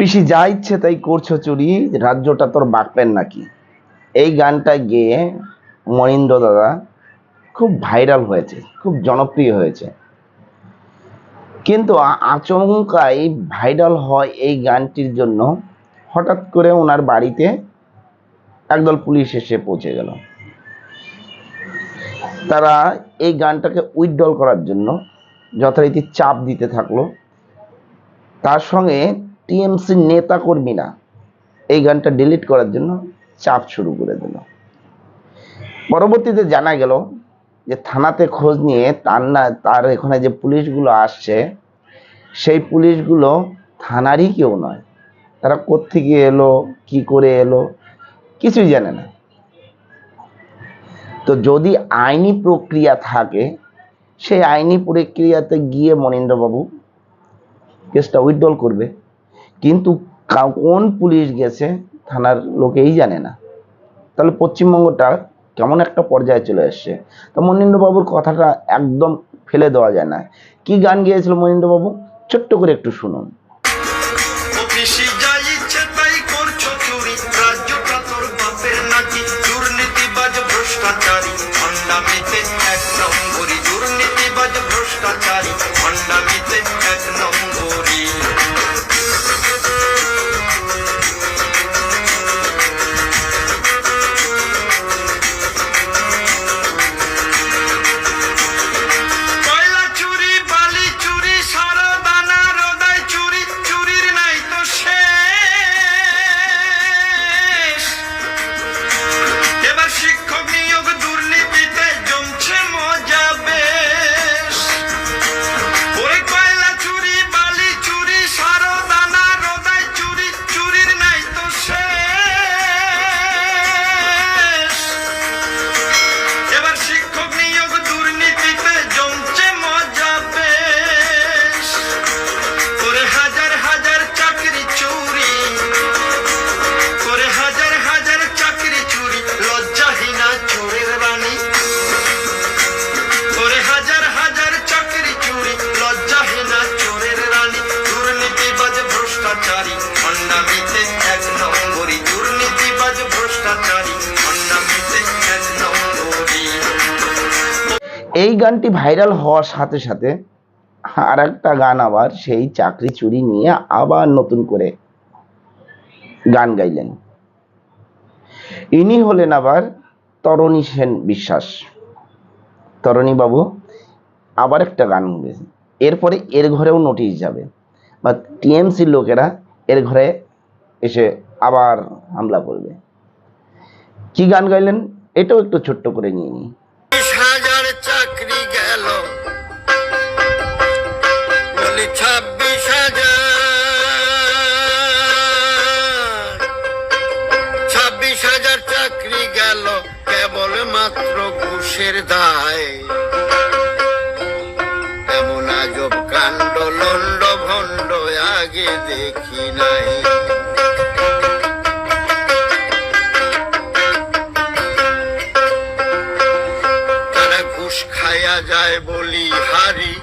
পিসি যা ইচ্ছে তাই করছ চুরি, রাজ্যটা তোর বাঁকবেন নাকি? এই গানটা গেয়ে মনীন্দ্র দাদা খুব ভাইরাল হয়েছে, খুব জনপ্রিয় হয়েছে। কিন্তু আচমকাই ভাইরাল হয় এই গানটির জন্য হঠাৎ করে ওনার বাড়িতে একদল পুলিশ এসে পৌঁছে গেল। তারা এই গানটাকে উইথড্রল করার জন্য যথারীতি চাপ দিতে থাকল। তার সঙ্গে টিএমসি নেতা কর্মীরা এই গানটা ডিলিট করার জন্য চাপ শুরু করে দিল। পরবর্তীতে জানা গেল যে থানাতে খোঁজ নিয়ে তার না, তার এখানে যে পুলিশগুলো আসছে, সেই পুলিশগুলো থানারই কেউ নয়। তারা কোত্থেকে এলো, কি করে এলো, কিছুই জানে না। তো যদি আইনি প্রক্রিয়া থাকে, সেই আইনি প্রক্রিয়াতে গিয়ে মনীন্দ্রবাবু কেসটা উইথড্রল করবে। কিন্তু কোন পুলিশ গেছে থানার লোকেই জানে না। তাহলে পশ্চিমবঙ্গটা কেমন একটা পর্যায়ে চলে এসছে তো মনীন্দ্রবাবুর কথাটা একদম ফেলে দেওয়া যায় না। কি গান গিয়েছিল মনীন্দ্রবাবু? ছোট্ট করে একটু শুনুন। এই গানটি ভাইরাল হওয়ার সাথে সাথে আর একটা গান আবার সেই চাকরি চুরি নিয়ে আবার নতুন করে গান গাইলেন। ইনি হলেন আবার তরণী সেন বিশ্বাস। তরণী বাবু, আবার একটা গান গেছে এরপরে এর ঘরেও নোটিশ যাবে। বা টিএমসির লোকেরা এর ঘরে এসে আবার হামলা করবে। কি গান গাইলেন? এটাও একটু ছোট্ট করে নিয়ে নিই। ছাব্বিশ হাজার। চাকরি গেল, কেবল মাত্র দায়। এমন আজব কাণ্ড, লন্ড ভণ্ড, আগে দেখি নাই। খায়া যায় বলি হারি।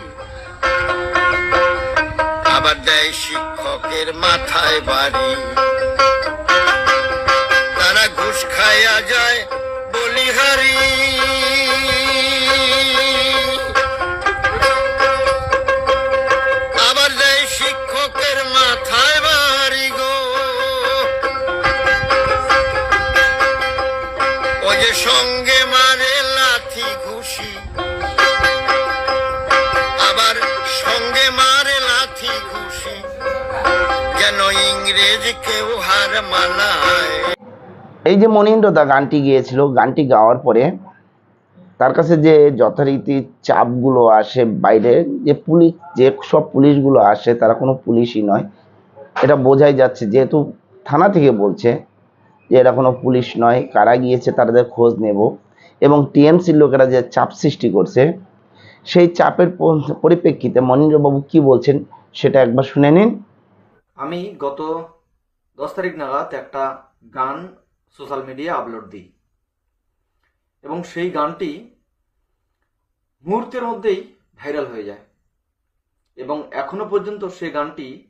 আবার দেয় শিক্ষকের মাথায় বাড়ি। তারা ঘুষ খাইয়া যায় বলি এই যে মনীন্দ্রদা গানটি গিয়েছিল, গানটি গাওয়ার পরে তার কাছে যে যথারীতি চাপগুলো আসে বাইরে, যে পুলিশ, যে সব পুলিশগুলো আসে, তারা কোনো পুলিশই নয়। এটা বোঝাই যাচ্ছে, যেহেতু থানা থেকে বলছে যে এরা কোনো পুলিশ নয়, কারা গিয়েছে তাদের খোঁজ নেব এবং টিএমসির লোকেরা যে চাপ সৃষ্টি করছে, সেই চাপের পরিপ্রেক্ষিতে মনীন্দ্রবাবু কি বলছেন সেটা একবার শুনে নিন। আমি গত দশ তারিখ নাগাদ একটা গান সোশ্যাল মিডিয়ায় আপলোড দিই। এবং সেই গানটি মুহূর্তের মধ্যেই ভাইরাল হয়ে যায়। এবং এখনও পর্যন্ত সেই গানটি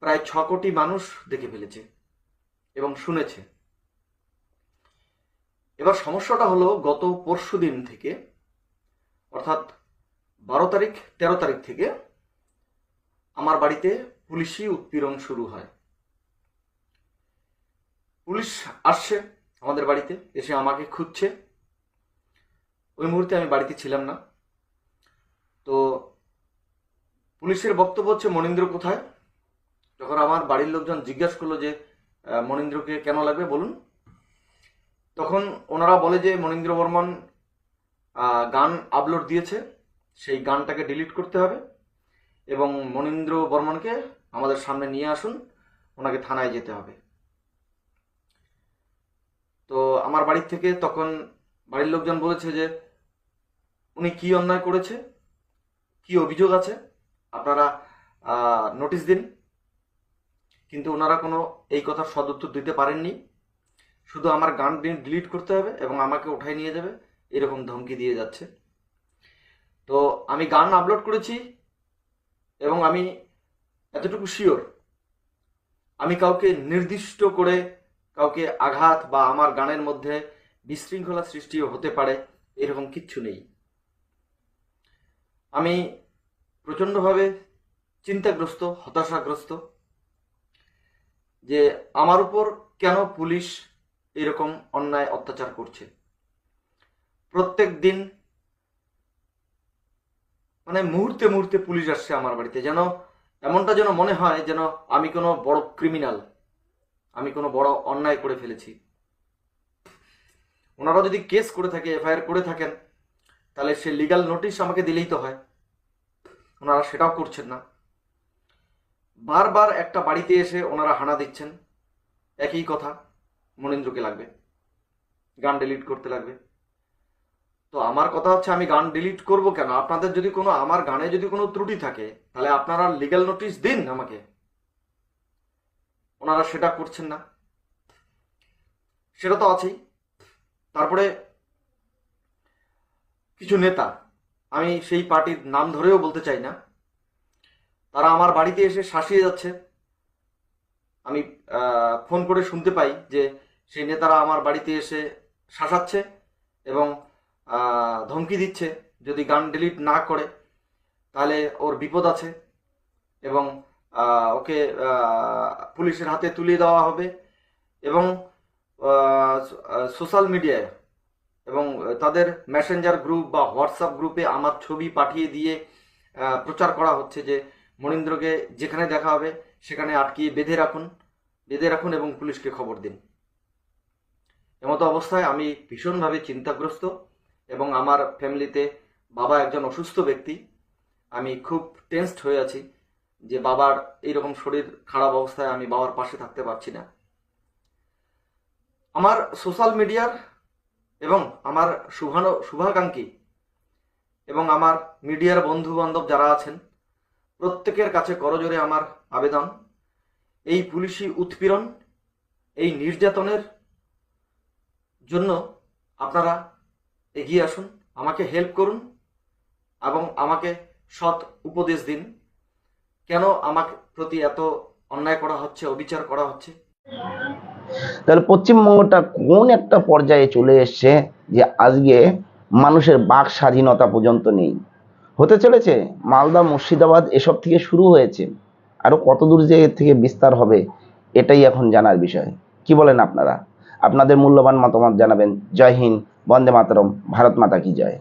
প্রায় ছ কোটি মানুষ দেখে ফেলেছে এবং শুনেছে। এবার সমস্যাটা হলো গত পরশু দিন থেকে, অর্থাৎ বারো তারিখ, তেরো তারিখ থেকে আমার বাড়িতে পুলিশি উৎপীড়ন শুরু হয়। পুলিশ আসছে আমাদের বাড়িতে, এসে আমাকে খুঁজছে। ওই মুহূর্তে আমি বাড়িতে ছিলাম না। তো পুলিশের বক্তব্য হচ্ছে, মনীন্দ্র কোথায়? যখন আমার বাড়ির লোকজন জিজ্ঞাসা করল যে মনীন্দ্রকে কেন লাগবে, বলুন। তখন ওনারা বলে যে, মনীন্দ্র বর্মন গান আপলোড দিয়েছে, সেই গানটাকে ডিলিট করতে হবে এবং মনীন্দ্র বর্মনকে আমাদের সামনে নিয়ে আসুন, ওনাকে থানায় যেতে হবে। তো আমার বাড়ির থেকে তখন বাড়ির লোকজন বলেছে যে, উনি কি অন্যায় করেছে? কি অভিযোগ আছে? আপনারা নোটিশ দিন। কিন্তু ওনারা কোনো এই কথার সদুত্তর দিতে পারেননি। শুধু আমার গান ডিলিট করতে হবে এবং আমাকে উঠাই নিয়ে যাবে, এরকম ধমকি দিয়ে যাচ্ছে। তো আমি গান আপলোড করেছি এবং আমি এতটুকু শিওর আমি কাউকে নির্দিষ্ট করে কাউকে আঘাত বা আমার গানের মধ্যে বিশৃঙ্খলা সৃষ্টিও হতে পারে, এরকম কিচ্ছু নেই। আমি প্রচণ্ডভাবে চিন্তাগ্রস্ত, হতাশাগ্রস্ত যে আমার উপর কেন পুলিশ এরকম অন্যায় অত্যাচার করছে। প্রত্যেক দিন মানে মুহূর্তে মুহূর্তে পুলিশ আসছে আমার বাড়িতে, যেন এমনটা যেন মনে হয় যেন আমি কোনো বড় ক্রিমিনাল। আমি কোনো বড় অন্যায় করে ফেলেছি। ওনারা যদি কেস করে থাকে, এফআইআর করে থাকেন, তাহলে সে লিগাল নোটিশ আমাকে দিলেই তো হয়। ওনারা সেটাও করছেন না। বারবার একটা বাড়িতে এসে ওনারা হানা দিচ্ছেন। একই কথা, মনীন্দ্রকে লাগবে। গান ডিলিট করতে লাগবে। তো আমার কথা হচ্ছে, আমি গান ডিলিট করব কেন? আপনাদের যদি কোনো, আমার গানে যদি কোনো ত্রুটি থাকে, তাহলে আপনারা লিগ্যাল নোটিশ দিন আমাকে। ওনারা সেটা করছেন না। সেটা তো আছেই। তারপরে কিছু নেতা, আমি সেই পার্টির নাম ধরেও বলতে চাই না, তারা আমার বাড়িতে এসে শাসিয়ে যাচ্ছে। আমি ফোন করে শুনতে পাই যে সেই নেতারা আমার বাড়িতে এসে শাসাচ্ছে এবং ধমকি দিচ্ছে। যদি গান ডিলিট না করে, তাহলে ওর বিপদ আছে এবং ওকে পুলিশের হাতে তুলে দেওয়া হবে এবং সোশ্যাল মিডিয়ায় এবং তাদের মেসেঞ্জার গ্রুপ বা হোয়াটসঅ্যাপ গ্রুপে আমার ছবি পাঠিয়ে দিয়ে প্রচার করা হচ্ছে যে মনীন্দ্রকে যেখানে দেখা হবে সেখানে আটকিয়ে বেঁধে রাখুন বেঁধে রাখুন এবং পুলিশকে খবর দিন। এমতো অবস্থায় আমি ভীষণভাবে চিন্তাগ্রস্ত এবং আমার ফ্যামিলিতে বাবা একজন অসুস্থ ব্যক্তি। আমি খুব টেনসড হয়ে আছি। যে বাবার এইরকম শরীর খারাপ অবস্থায় আমি বাবার পাশে থাকতে পারছি না। আমার সোশ্যাল মিডিয়ার এবং আমার শুভানো শুভাকাঙ্ক্ষী এবং আমার মিডিয়ার বন্ধু বান্ধব যারা আছেন, প্রত্যেকের কাছে করজোরে আমার আবেদন। এই পুলিশি উৎপীড়ন, এই নির্যাতনের জন্য আপনারা এগিয়ে আসুন, আমাকে হেল্প করুন এবং আমাকে সৎ উপদেশ দিন। কেন আমার প্রতি এত অন্যায় করা হচ্ছে, অবিচার করা হচ্ছে? তাহলে পশ্চিমবঙ্গটা কোন একটা পর্যায়ে চলে এসছে যে আজকে মানুষের বাক স্বাধীনতা পর্যন্ত নেই? হতে চলেছে? মালদা, মুর্শিদাবাদ এসব থেকে শুরু হয়েছে। আরও কত দূর যে এর থেকে বিস্তার হবে, এটাই এখন জানার বিষয়। কি বলেন আপনারা? আপনাদের মূল্যবান মতামত জানাবেন। জয় হিন্দ, বন্দে মাতরম, ভারত মাতা কি জয়।